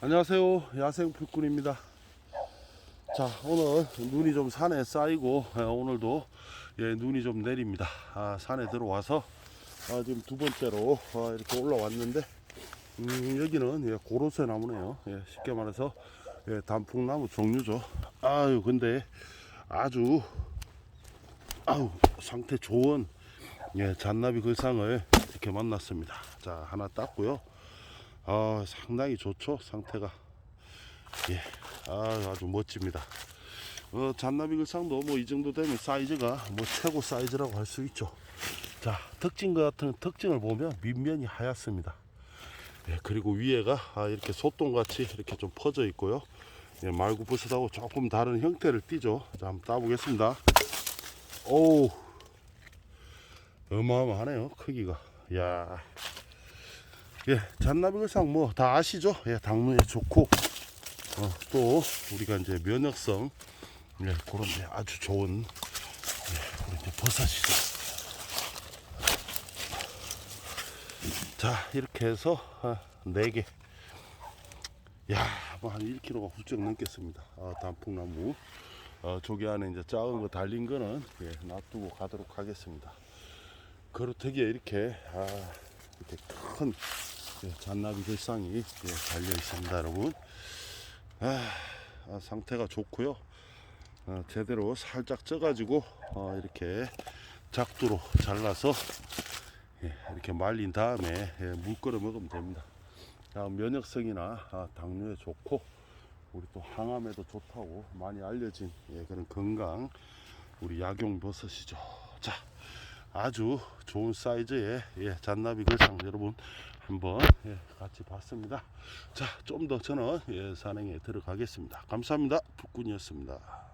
안녕하세요. 야생 풀꾼입니다. 자 오늘 눈이 좀 산에 쌓이고 예, 오늘도 예, 눈이 좀 내립니다. 아, 산에 들어와서 아, 지금 두 번째로 아, 이렇게 올라왔는데 음, 여기는 예, 고로쇠 나무네요. 예, 쉽게 말해서 예, 단풍나무 종류죠. 아유 근데 아주 아우 상태 좋은 예, 잔나비 글상을 이렇게 만났습니다. 자 하나 땄고요 아 상당히 좋죠 상태가. 예 아, 아주 멋집니다. 어, 잔나비 글상도 뭐 이 정도 되면 사이즈가 뭐 최고 사이즈라고 할 수 있죠. 자 특징 같은 특징을 보면 밑면이 하얗습니다. 예, 그리고 위에가 아, 이렇게 소똥같이 이렇게 좀 퍼져 있고요. 예, 말구부스하고 조금 다른 형태를 띠죠. 자 한번 따보겠습니다. 오우 어마어마하네요 크기가. 야 예, 잔나비글상 뭐 다 아시죠? 예, 당뇨에 좋고 어, 또 우리가 이제 면역성 예, 그런 데 아주 좋은 예, 우리 이제 버섯이죠. 자, 이렇게 해서 아, 네 개. 야, 뭐 한 1kg가 훌쩍 넘겠습니다. 아, 단풍나무. 어, 저기 안에 이제 작은 거 달린 거는 예, 놔두고 가도록 하겠습니다. 그렇다기에 이렇게 아, 이렇게 큰 예, 잔나비 글상이 예, 달려 있습니다, 여러분. 아, 아, 상태가 좋고요. 어, 제대로 살짝 쪄가지고 어, 이렇게 작두로 잘라서 예, 이렇게 말린 다음에 예, 물 끓여 먹으면 됩니다. 자, 면역성이나 아, 당뇨에 좋고 우리 또 항암에도 좋다고 많이 알려진 예, 그런 건강 우리 약용 버섯이죠. 자, 아주 좋은 사이즈의 예, 잔나비 글상 여러분 한번 예, 같이 봤습니다. 자, 좀 더 저는 예, 산행에 들어가겠습니다. 감사합니다. 북군이었습니다.